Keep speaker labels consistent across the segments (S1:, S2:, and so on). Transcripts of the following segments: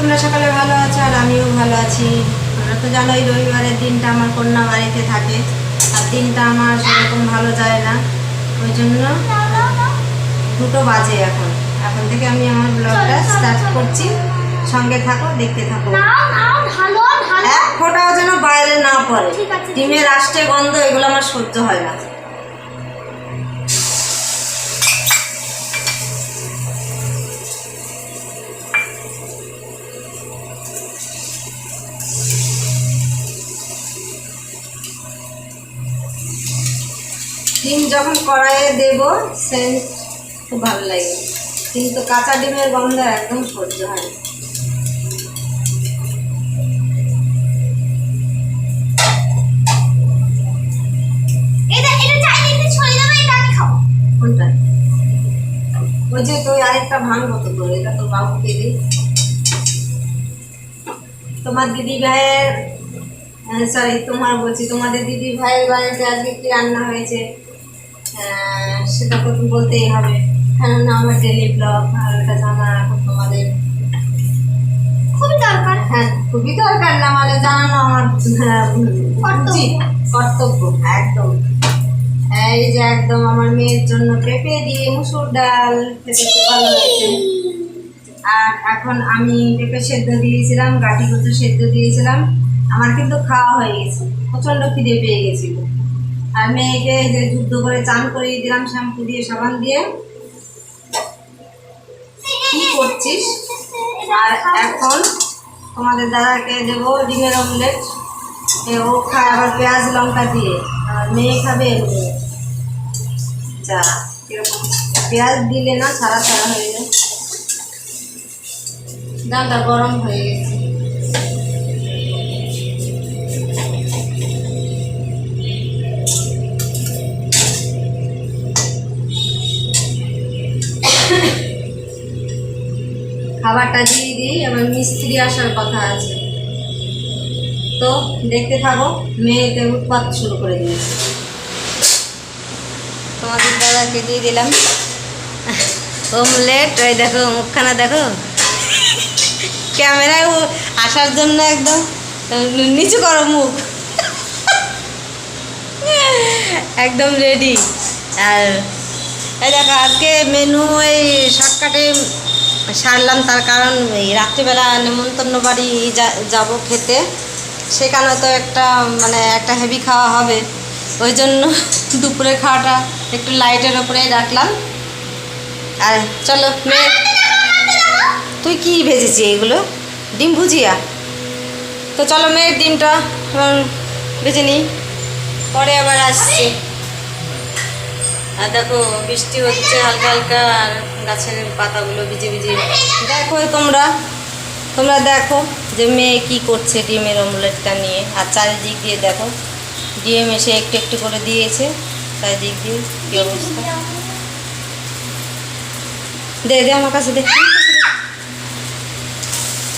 S1: সকালে ভালো আছো আর আমিও ভালো আছি। তোমরা তো জানোই রবিবারের দিনটা আমার কন্যা বাড়িতে থাকে আর দিনটা আমার সেরকম ভালো যায় না। ওই জন্য দুটো বাজে এখন। এখন থেকে আমি আমার ব্লগটা স্টার্ট করছি। সঙ্গে থাকো দেখতে থাকো। এক ফোঁটাও যেন বাইরে না পড়ে। ডিমের আষ্টে গন্ধ এগুলো আমার সহ্য হয় না। ডিম যখন কড়াইয়ে দেব সেন্ট খুব ভালো লাগে। কিন্তু কাঁচা ডিমের গন্ধ একদম সহ্য হয় ওই যে তুই আরেকটা ভাঙবো তো তোর এটা তোর বাবুকে দিই তোমার দিদি ভাইয়ের সরি তোমার বলছি তোমাদের দিদি ভাইয়ের বাড়িতে আজকে কি রান্না হয়েছে? সেটা তো বলতেই হবে। কেননা আমার ডেলি ব্লগ আর ওটা জানা এখন তোমাদের
S2: খুবই দরকার।
S1: হ্যাঁ খুবই দরকার না মানে জানানো আমার উচিত কর্তব্য। একদম। এই যে একদম আমার মেয়ের জন্য পেঁপে দিয়ে মুসুর ডাল খেতে খুব ভালো হয়েছে আর এখন আমি পেঁপে সেদ্ধ দিয়েছিলাম গাঠি কচু সেদ্ধ দিয়েছিলাম। আমার কিন্তু খাওয়া হয়ে গেছে প্রচণ্ড খিদে পেয়ে গেছিল। আর মেয়েকে যে যুদ্ধ করে চান করিয়ে দিলাম, শ্যাম্পু দিয়ে, সাবান দিয়ে। কি করছিস? আর এখন তোমাদের দাদাকে দেবো ডিমের অমলেট ও খায় আবার পেঁয়াজ, লঙ্কা দিয়ে। আর মেয়ে খাবে যা কীরকম পেঁয়াজ দিলে না সারা সারা হয়ে যায়। ডালটা গরম হয়ে গেছে। খাবারটা দিয়ে দিই আমার মিস্ত্রি আসার কথা আছে। তো দেখতে থাকো মেয়েকে উৎপাত শুরু করে দিয়েছে। তোমাদের দাদাকে দিয়ে দিলাম। ওমলেট ওই দেখো, মুখখানা দেখো। ক্যামেরায় ও আসার জন্য একদম নিচু করো মুখ। একদম রেডি আর এই দেখো, আজকে মেনু এই শর্টকাটে সারলাম, তার কারণ এই রাত্রিবেলা নেমন্তন্ন বাড়ি যাব খেতে। সেখানে তো একটা মানে একটা হেভি খাওয়া হবে। ওই জন্য দুপুরে খাওয়াটা একটু লাইটের ওপরেই রাখলাম। আর চলো, মেয়ে, তুই কি ভেজেছি এগুলো? ডিম ভুজিয়া? তো চলো, মেয়ের ডিমটা ভেজে নিই। পরে আবার আসছি। আর দেখো বৃষ্টি হচ্ছে হালকা হালকা আর গাছের পাতাগুলো ভিজে ভিজে। দেখো তোমরা তোমরা দেখো যে মেয়ে কি করছে ডিমের অমলেটটা নিয়ে। আর চারিদিক দিয়ে দেখো ডিম এসে একটু একটু করে দিয়েছে। চারিদিক দিয়ে কি অবস্থা? দে দে আমার কাছে দে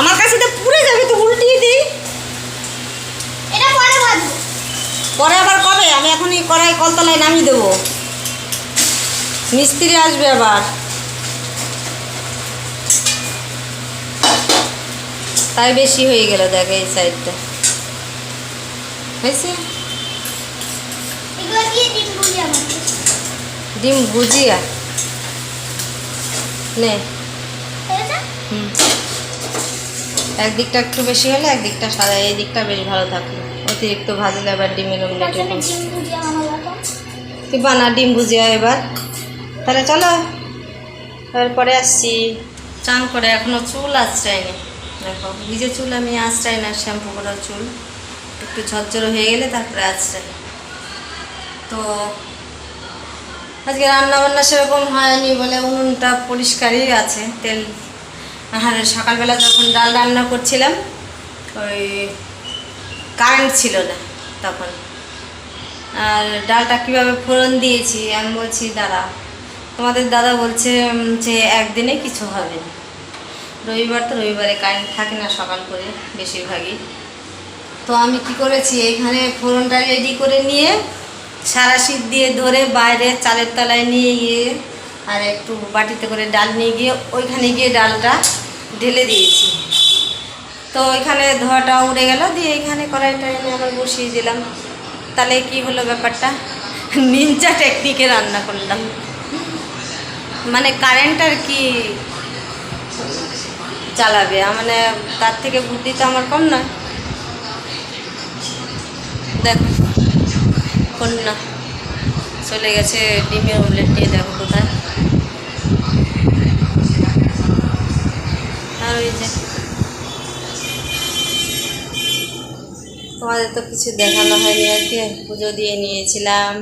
S1: আমার কাছে তো পুড়ে যাবে তো উল্টিয়ে দিই।
S2: এটা পরে ভাজবো।
S1: পরে আবার কবে? আমি এখনই কড়াই কলতলায় নামিয়ে দেবো। মিস্ত্রি আসবে আবার। তাই বেশি হয়ে গেল দেখ এই সাইডটা হয়েছে?
S2: ডিম ভুজি
S1: ভুজিয়া? নে। হুম। একদিকটা একটু বেশি হলে একদিকটা সাদা এই দিকটা বেশ ভালো থাকল। অতিরিক্ত ভাজলে আবার ডিমের অমলেট তুই বানা ডিম ভুজিয়া এবার। তাহলে চলো। তারপরে আসছি। চান করে এখনও চুল আশ্রায়নি দেখো, নিজে চুল আমি আশ্রাই না, শ্যাম্পু করা চুল। একটু ঝরঝর হয়ে গেলে তারপরে আশ্রাই তো আজকে রান্না বান্না সেরকম হয়নি বলে উনুনটা পরিষ্কারই আছে, তেল। আর সকালবেলা যখন ডাল রান্না করছিলাম, ওই কারেন্ট ছিল না তখন। আর ডালটা কীভাবে ফোড়ন দিয়েছি, আমি বলছি দাদা তোমাদের দাদা বলছে যে একদিনে কিছু হবে রবিবার তো রবিবারে কারেন্ট থাকে না সকাল করে, বেশিরভাগই। তো আমি কি করেছি এখানে ফোড়নটা রেডি করে নিয়ে, সারা শীত দিয়ে ধরে বাইরে চালের তলায় নিয়ে গিয়ে, আর একটু বাটিতে করে ডাল নিয়ে গিয়ে, ওইখানে গিয়ে ডালটা ঢেলে দিয়েছি। তো ওইখানে ধোয়াটা উড়ে গেল, দিয়ে এখানে কড়াইটা এনে আবার বসিয়ে দিলাম। তাহলে কি হলো ব্যাপারটা? নিনজা টেকনিকে রান্না করলাম। মানে কারেন্ট আর কি চালাবে? মানে তার থেকে বুদ্ধি তো আমার কম নয়। দেখো কন্যা চলে গেছে ডিমের অমলেট নিয়ে দেখো কোথায়। আর ওই যে তোমাদের তো কিছু দেখানো হয়নি আর কি, পুজো দিয়ে নিয়েছিলাম।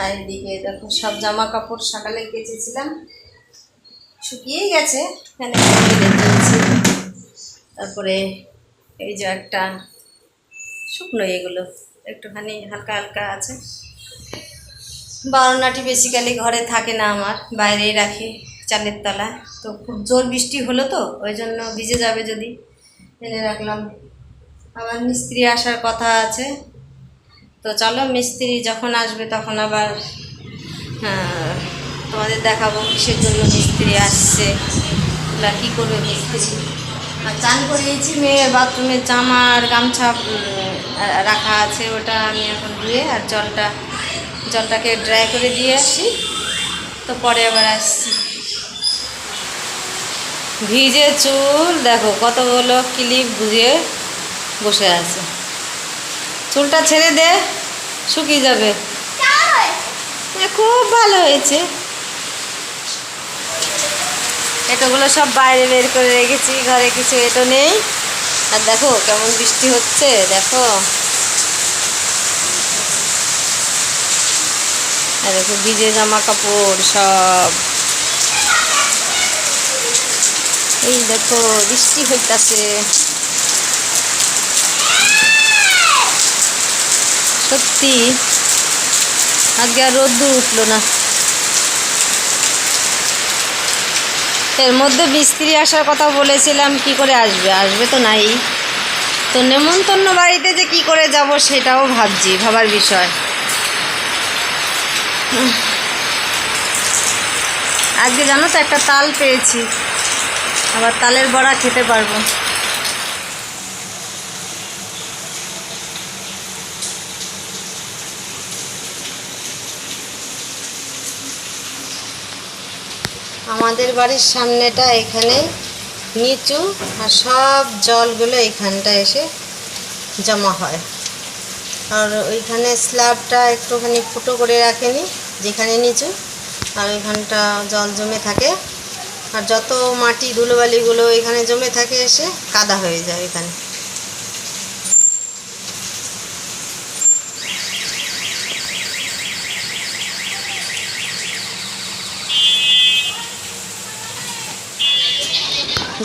S1: আর এদিকে দেখো, সব জামা কাপড় সকালে কেচেছিলাম। শুকিয়েই গেছে তারপরে এই যে একটা শুকনো এগুলো, একটুখানি হালকা হালকা আছে। বারোনাটি বেসিক্যালি ঘরে থাকে না আমার, বাইরেই রাখি চালের তলায় তো খুব জোর বৃষ্টি হলো তো, ওই জন্য ভিজে যাবে যদি। এনে রাখলাম। আমার মিস্ত্রি আসার কথা আছে। তো চলো মিস্ত্রি যখন আসবে তখন আবার হ্যাঁ, তোমাদের দেখাবো কিসের জন্য মিস্ত্রি আসছে ওরা কী করবে মিস্ত্রি। আর চান করিয়েছি মেয়ের বাথরুমের জামা আর গামছা রাখা আছে ওটা আমি এখন ধুয়ে আর জলটা জলটাকে ড্রাই করে দিয়ে আসি তো পরে আবার আসছি। ভিজে চুল দেখো কতগুলো ক্লিপ গুজে বসে আছে। চুলটা ছেড়ে দে। শুকিয়ে যাবে। খুব ভালো হয়েছে। এটোগুলো সব বাইরে বের করে রেখেছি ঘরে কিছু এটো নেই। আর দেখো কেমন বৃষ্টি হচ্ছে দেখো। আর দেখো ভিজে জামা কাপড় সব। এই দেখো বৃষ্টি হইতাছে। সত্যি? আজকে আর রোদ্দুর উঠল না। এর মধ্যে মিস্ত্রি আসার কথা বলেছিলাম, কি করে আসবে? আসবে তো নাই। তো নেমন্তন্ন বাড়িতে যে কি করে যাব সেটাও ভাবছি, ভাবার বিষয়। আজকে জানো তো একটা তাল পেয়েছি। আবার তালের বড়া খেতে পারব। আমাদের বাড়ির সামনেটা এখানে নিচু আর সব জলগুলো এইখানটা এসে জমা হয়। আর ওইখানে স্ল্যাবটা একটুখানি ফুটো করে রাখেনি, যেখানে নিচু, আর ওইখানটা জল জমে থাকে। আর যত মাটি ধুলোবালিগুলো এখানে জমে থাকে, এসে কাদা হয়ে যায় এখানে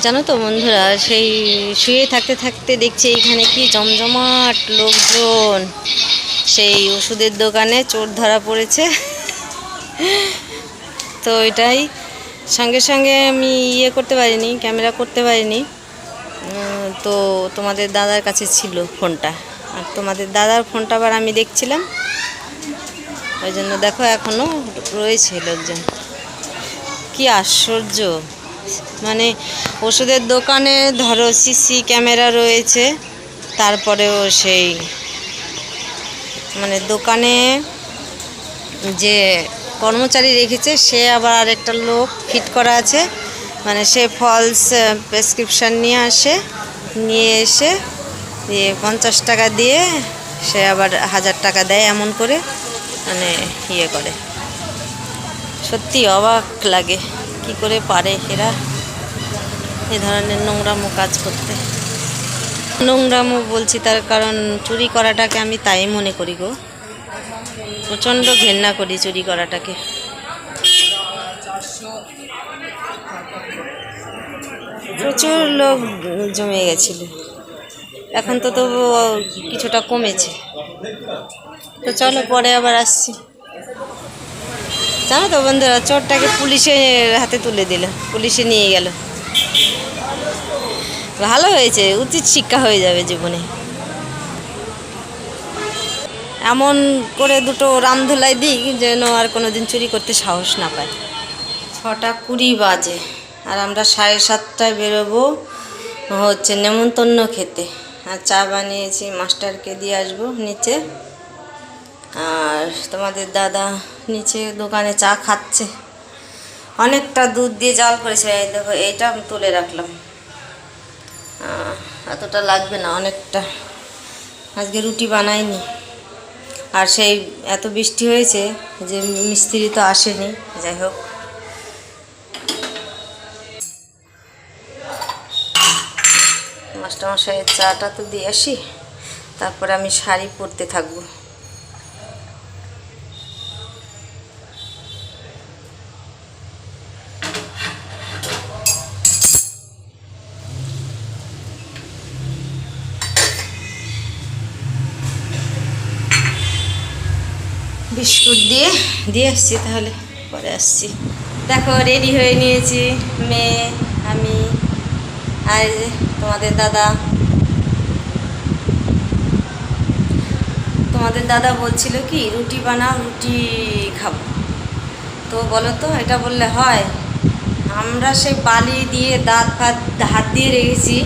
S1: জানো তো বন্ধুরা, সেই শুয়ে থাকতে থাকতে দেখছি এইখানে কি জমজমাট লোকজন। সেই ওষুধের দোকানে চোর ধরা পড়েছে। তো এটাই। সঙ্গে সঙ্গে আমি ইয়ে করতে পারিনি, ক্যামেরা করতে পারিনি। তো তোমাদের দাদার কাছে ছিল ফোনটা। আর তোমাদের দাদার ফোনটা আবার আমি দেখছিলাম। ওই জন্য দেখো এখনও রয়েছে লোকজন। কি আশ্চর্য। মানে ওষুধের দোকানে ধরো সিসি ক্যামেরা রয়েছে, তারপরেও সেই মানে দোকানে যে কর্মচারী রেখেছে, সে আবার আরেকটা লোক ফিট করা আছে। মানে সে ফলস প্রেসক্রিপশান নিয়ে আসে, নিয়ে এসে দিয়ে পঞ্চাশ টাকা দিয়ে সে আবার হাজার টাকা দেয় এমন করে মানে ইয়ে করে। সত্যি অবাক লাগে কি করে পারে এরা এ ধরনের নোংরামো কাজ করতে। নোংরামো বলছি তার কারণ চুরি করাটাকে আমি তাই মনে করি গো। প্রচণ্ড ঘেন্না করি চুরি করাটাকে। প্রচুর লোক জমে গেছিল। এখন তো তবু কিছুটা কমেছে। তো চলো পরে আবার আসছি। জানো তো বন্ধুরা, চোরটাকে পুলিশের হাতে তুলে দিল, পুলিশে নিয়ে গেল। ভালো হয়েছে, উচিত শিক্ষা হয়ে যাবে জীবনে। এমন করে দুটো রামধুলাই দিই যেন আর কোনো দিন চুরি করতে সাহস না পায়। ছটা কুড়ি বাজে, আর আমরা সাড়ে সাতটায় বেরোবো হচ্ছে নেমন্তন্ন খেতে। আর চা বানিয়েছি, মাস্টারকে দিয়ে আসব নিচে। আর তোমাদের দাদা নিচে দোকানে চা খাচ্ছে। অনেকটা দুধ দিয়ে জাল করেছে। এই দেখো, এইটা আমি তুলে রাখলাম। এতটা লাগবে না, অনেকটা। আজকে রুটি বানাইনি। আর সেই এত বৃষ্টি হয়েছে যে মিস্ত্রি তো আসেনি, যাই হোক। মাস্টারমশাইয়ের চাটা তো দিয়ে আসি, তারপরে আমি শাড়ি পরতে থাকব। বিস্কুট দিয়ে দিয়ে আসছি তাহলে, পরে আসছি। দেখো রেডি হয়ে নিয়েছি, মেয়ে, আমি, আর তোমাদের দাদা। তোমাদের দাদা বলছিল কি, রুটি বানাও, রুটি খাব। তো বলো তো, এটা বললে হয়? আমরা সেই বালি দিয়ে দাঁত ফাত, হাত দিয়ে রেখেছি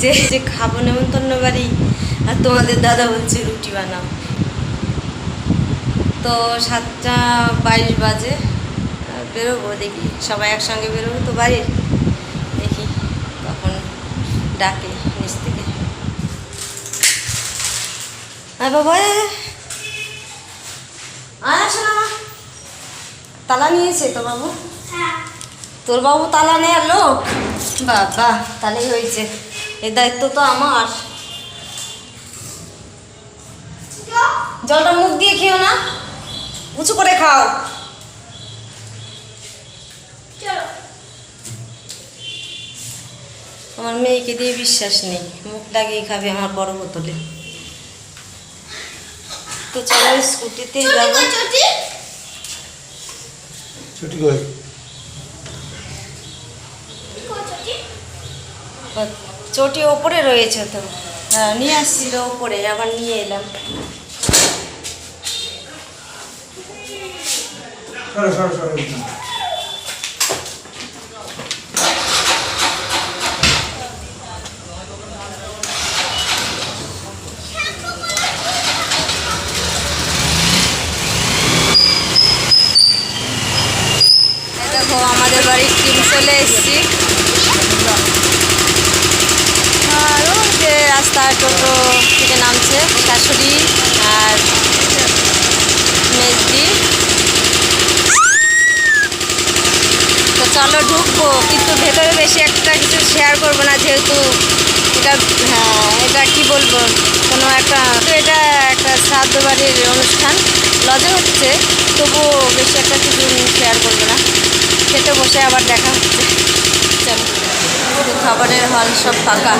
S1: যে খাব নেমন্তন্ন বাড়ি। আর তোমাদের দাদা বলছে, রুটি বানাও। তো সাতটা বাইশ বাজে বেরোবো দেখি সবাই একসঙ্গে বেরোবো তো বাড়ির। দেখি তখন ডাকে নিচ থেকে। আর বাবা আসো না মা। তালা নিয়েছে তো বাবু?
S2: হ্যাঁ।
S1: তোর বাবু তালা নেয়ার লোক? বাবা তাহলেই হয়েছে। এর দায়িত্ব তো আমার। জলটা মুখ দিয়ে খেও না। উঁচু করে খাও। আমার মেয়েকে দিয়ে বিশ্বাস নেই। মুখ লাগিয়ে খাবে আমার বড় বোতলে। তো চলো স্কুটিতে যাব।
S2: চটি?
S3: ছুটি কই?
S2: কই চটি?
S1: চটি ওপরে রয়েছে তো। হ্যাঁ নিয়ে আসছিল ওপরে আবার নিয়ে এলাম।
S3: সরো সরো সরো
S1: এই দেখো আমাদের বাড়ির টিম চলে এসেছি আর ওই যে রাস্তায় টোটো থেকে নামছে শাশুড়ি আর মেজদি তো চলো কিন্তু ভেতরে বেশি একটা কিছু শেয়ার করব না, যেহেতু এটা হ্যাঁ এটা কী বলব, কোনো একটা এটা একটা শ্রাদ্ধ বাড়ির অনুষ্ঠান। লজে হচ্ছে, তবুও বেশি একটা কিছু শেয়ার করব না। খেতে বসে আবার দেখা হচ্ছে। চলো, খাবারের হল সব ফাঁকা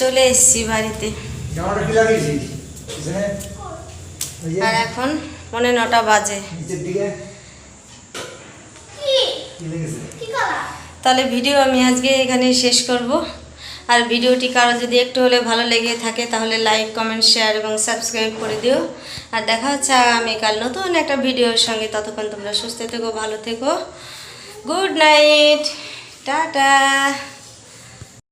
S1: চলে এসেছি বাড়িতে। আর এখন পৌনে নটা বাজে।
S3: নিচের দিকে।
S2: কি?
S3: কি লেগেছে?
S2: কি কলা
S1: তাহলে ভিডিও আমি আজকে এখানে শেষ করব। আর ভিডিওটি কারও যদি একটু হলে ভালো লেগে থাকে তাহলে লাইক কমেন্ট শেয়ার এবং সাবস্ক্রাইব করে দিও। আর দেখা হচ্ছে আগামীকাল নতুন একটা ভিডিওর সঙ্গে। ততক্ষণ তোমরা সুস্থ থেকো ভালো থেকো। Good night tata